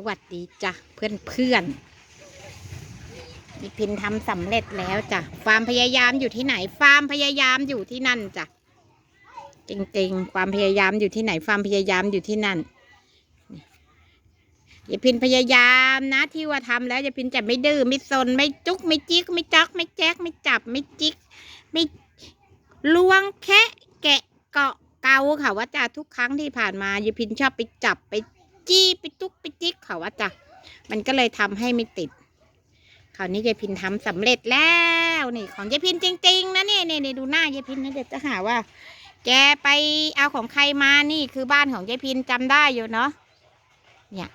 สวัสดีจ้ะเพื่อนเพื่อนๆมีพินทำสำเร็จแล้วจ้ะฟาร์มพยายามอยู่ที่ไหนฟาร์มพยายามอยู่ที่นั่นจ้ะจริงๆความพยายามอยู่ที่ไหนฟาร์มพยายามอยู่ที่นั่นยายพินพยายามนะที่ว่าทำแล้วยายพินจะไม่ดื้อไม่ซนไม่จุกไม่จิก ไม่จัก ไม่แจ๊กไม่จับไม่จิก ไม่ล้วงแคะแกะเกาะเกาค่ะว่าจ้ะทุกครั้งที่ผ่านมายายพินชอบไปจับไป จี้ไปจุกไปจิกเขาว่าจ้ะมันก็เลยทำให้ไม่ติดคราวนี้ยายพินทำสำเร็จแล้วนี่ ของยายพินจริง ๆ นะเนี่ยเนี่ยดูหน้ายายพินนะเดี๋ยวจะหาว่า แกไปเอาของใครมานี่คือบ้านของยายพินจำได้อยู่เนาะเนี่ย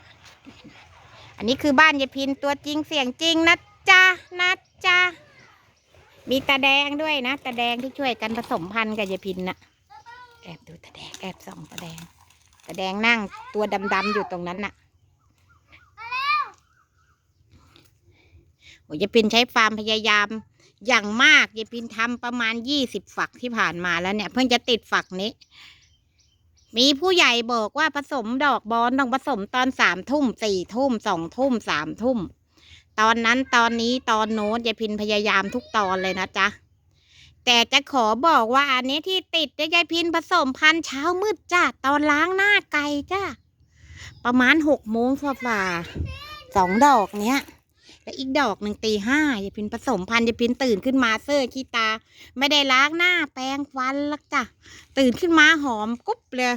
อันนี้คือบ้านยายพินตัวจริงเสียงจริงนะจ๊ะนะจ๊ะมีตาแดงด้วยนะตาแดงที่ช่วยกันผสมพันธุ์กับยายพินนะแอบดูตาแดงแอบส่องตาแดง แดงนั่งตัวดำๆอยู่ตรงนั้นน่ะโอ้ยยายพินใช้ฟาร์มพยายามอย่างมากยายพินทำประมาณยี่สิบฝักที่ผ่านมาแล้วเนี่ย เพิ่งจะติดฝักนี้ มีผู้ใหญ่บอกว่าผสมดอกบอนต้องผสมตอนสามทุ่มสี่ทุ่มสองทุ่มสามทุ่ม ตอนนั้นตอนนี้ตอนโน้นยายพินพยายามทุกตอนเลยนะจ๊ะ แต่จะขอบอกว่าอันนี้ที่ติดยายพินผสมพันธุ์เช้ามืดจ้าตอนล้างหน้าไก่จ้าประมาณหกโมงฝ่าๆสองดอกเนี้ย แล้วอีกดอกหนึ่งตีห้ายายพินผสมพันธุ์ยายพินตื่นขึ้นมาเสื้อขี้ตา ไม่ได้ล้างหน้าแปรงฟันลักจ้ะตื่นขึ้นมาหอมกุ๊บเลย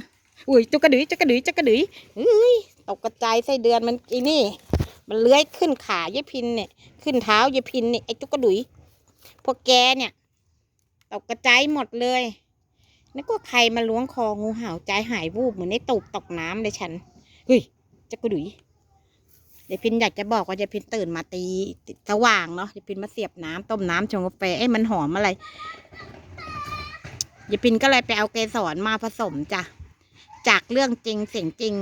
อุ้ยจุกกระดือยจุกกระดือยจุกกระดือยเอ้ยตกกระจายไส้เดือนมันอีนี่ มันเลื้อยขึ้นขายายพินเนี่ย ขึ้นเท้ายายพินเนี่ยไอ้จุกกระดุยพวกแกเนี่ย ตกกระจายหมดเลยนึกว่าใครมาล้วงคองูเห่าใจหายวูบเหมือนในตูบตกน้ำเลยฉันเฮ้ยจักระดุยเดี๋ยวพินอยากจะบอกว่าจะพินตื่นมาตีสว่างเนาะจะพินมาเสียบน้ำต้มน้ำชงกาแฟเอ้ยมันหอมอะไรยายวพินก็เลยไปเอาเกสรมาผสมจ้ะจากเรื่องจริงเสียงจริง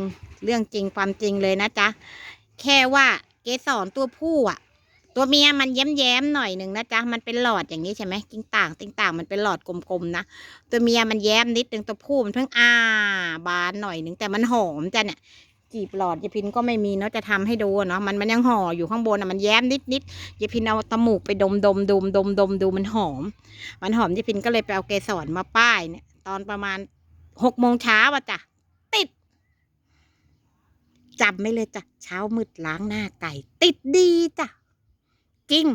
เรื่องจริงความจริงเลยนะจ๊ะแค่ว่าเกสรตัวผู้อะ ตัวเมียมันแย้มๆหน่อยหนึ่งนะจ๊ะ มันเป็นหลอดอย่างนี้ใช่ไหมกิ้งต่าง ติ้งต่างมันเป็นหลอดกลมๆนะ ตัวเมียมันแย้มนิดนึงตัวผู้มันเพิ่งอ้าบานหน่อยหนึ่งแต่มันหอมจ้ะเนี่ยจีบหลอดยายพินก็ไม่มีเนาะจะทำให้ดูเนาะมันมันยังห่ออยู่ข้างบนอะมันแย้มนิดนิดๆยายพินเอาตะหมูกไปดมดมดมดมดมดูมันหอม มันหอมยายพินก็เลยไปเอาเกสรมาป้ายเนี่ย ตอนประมาณหกโมงเช้าอะจ้ะติดจำไม่เลยจ้ะเช้ามืดล้างหน้าไก่ ติดดีจ้ะ จริง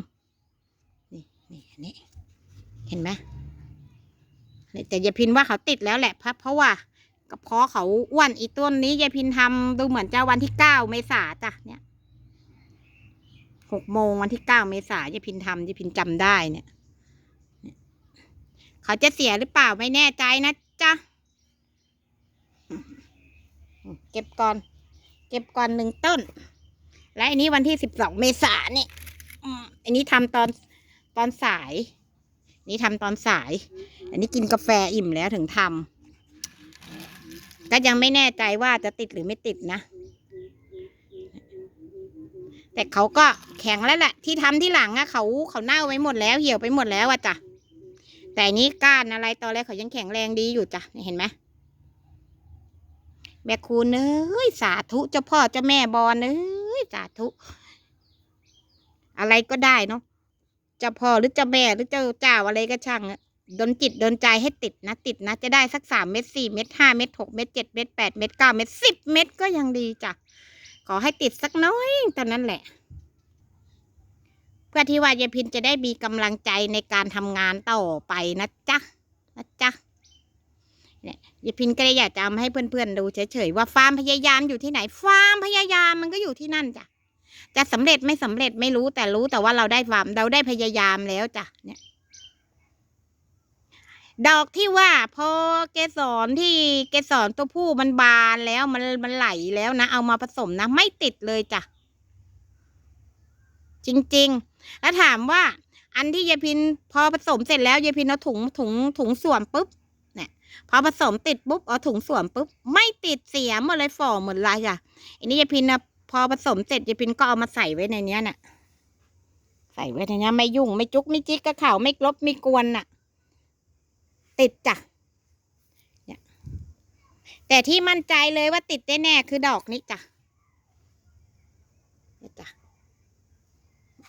นี่นี่อันนี่เห็นไหมนี่แต่ยายพินว่าเขาติดแล้วแหละเพราะเพราะว่ากระเพาะเขาอ้วนอีต้นนี้ยายพินทำดูเหมือนจะวันที่เก้าเมษาจ้ะเนี่ยหกโมงวันที่เก้าเมษายายพินทำยายพินจำได้เนี่ย เขาจะเสียหรือเปล่าไม่แน่ใจนะจ๊ะเก็บก่อน เก็บก่อนหนึ่งต้น และอันนี้วันที่สิบสองเมษาเนี่ย อืมอันนี้ทำตอนตอนสาย นี่ทำตอนสาย อันนี้กินกาแฟอิ่มแล้วถึงทำก็ยังไม่แน่ใจว่าจะติดหรือไม่ติดนะ แต่เขาก็แข็งแล้วแหละ ที่ทำที่หลังอะเขาเขาเน่าไว้หมดแล้วเหี่ยวไปหมดแล้วอะจ้ะแต่อันนี้ก้านอะไรตอนแรกเขายังแข็งแรงดีอยู่จ้ะเห็นไหมแม่คุณเอ้ยสาธุเจ้าพ่อเจ้าแม่บอลเอ้ยสาธุ อะไรก็ได้เนาะจ้าพ่อหรือจ้าแม่หรือเจ้าเจ้าอะไรก็ช่างอะดนจิตดนใจให้ติดนะติดนะ จะได้สักสามเม็ดสี่เม็ดห้าเม็ดหกเม็ดเจ็ดเม็ดแปดเม็ดเก้าเม็ดสิบเม็ดก็ยังดีจ้ะขอให้ติดสักน้อยตอนนั้นแหละ เพื่อที่ว่ายายพินจะได้มีกำลังใจในการทำงานต่อไปนะจ๊ะนะจ๊ะเนี่ยยายพินก็เลยอยากจะเอามาให้เพื่อนๆดูเฉยๆว่าฟาร์มพยายามอยู่ที่ไหนฟาร์มพยายามมันก็อยู่ที่นั่นจ้ะ จะสำเร็จไม่สำเร็จไม่รู้แต่รู้แต่ว่าเราได้ความเราได้พยายามแล้วจ้ะเนี่ยดอกที่ว่าพอเกสรที่เกสรตัวผู้มันบานแล้วมันมันไหลแล้วนะ เอามาผสมนะ ไม่ติดเลยจ้ะ จริง ๆ แล้วถามว่า อันที่ยายพินพอผสมเสร็จแล้วยายพินเอาถุงถุงถุงสวมปุ๊บเนี่ยพอผสมติดปุ๊บเอาถุงสวมปุ๊บไม่ติดเสียหมดเลยฝ่อหมดเลยอะอันนี้ยายพินนะ พอผสมเสร็จยายพินก็เอามาใส่ไว้ในเนี้ยน่ะ ใส่ไว้ในเนี้ยไม่ยุ่งไม่จุกไม่จิกกระเข่าไม่กลบไม่กวนน่ะ ติดจ้ะแต่ที่มั่นใจเลยว่าติดแน่ๆคือดอกนี้จ้ะจ้ะ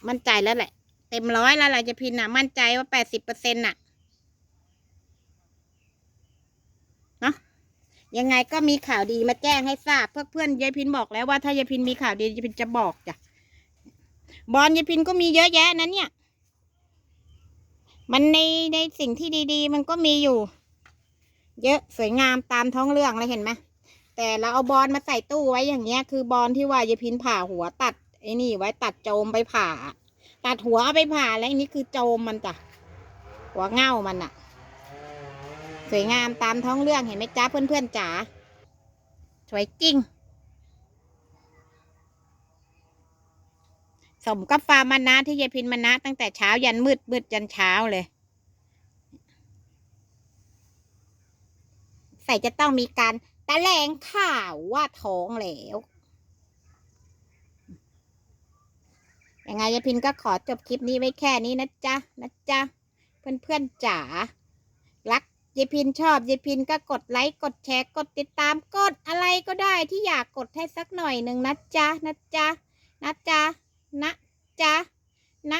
มั่นใจแล้วแหละ เต็มร้อยแล้วลราจะพินอะ มั่นใจว่าแปดสิบเปอร์เซ็นต์น่ะ ยังไงก็มีข่าวดีมาแจ้งให้ทราบเพื่อเพื่อนยายพินบอกแล้วว่าถ้ายายพินมีข่าวดียายพินจะบอกจ้ะบอลยายพินก็มีเยอะแยะนะเนี่ย มันในในสิ่งที่ดี ๆ มันก็มีอยู่ เยอะสวยงามตามท้องเรื่องเลยเห็นไหมแต่เราเอาบอลมาใส่ตู้ไว้อย่างเงี้ย คือบอลที่ว่ายายพินผ่าหัวตัดไอ้นี่ไว้ตัดโจมไปผ่า ตัดหัวไปผ่าแล้วอันนี้คือโจมมันจ้ะหัวเง่ามันอะ สวยงามตามท้องเรื่องเห็นไหมจ้าเพื่อนๆจ๋าสวยจริงสมกับฟาร์มานะที่ยายพินมานะตั้งแต่เช้ายันมืดมืดยันเช้าเลย ใส่จะต้องมีการตะแลงข่าวว่าท้องแล้วยังไงยายพินก็ขอจบคลิปนี้ไว้แค่นี้นะจ๊ะนะจ๊ะเพื่อนๆจ๋ารัก ยพินชอบยายพินก็กดไลค์กดแชร์กดติดตามกดอะไรก็ได้ที่อยากกดให้สักหน่อยหนึ่งนะจ๊ะนะจ๊ะนะจ๊ะนะจ๊ะนะ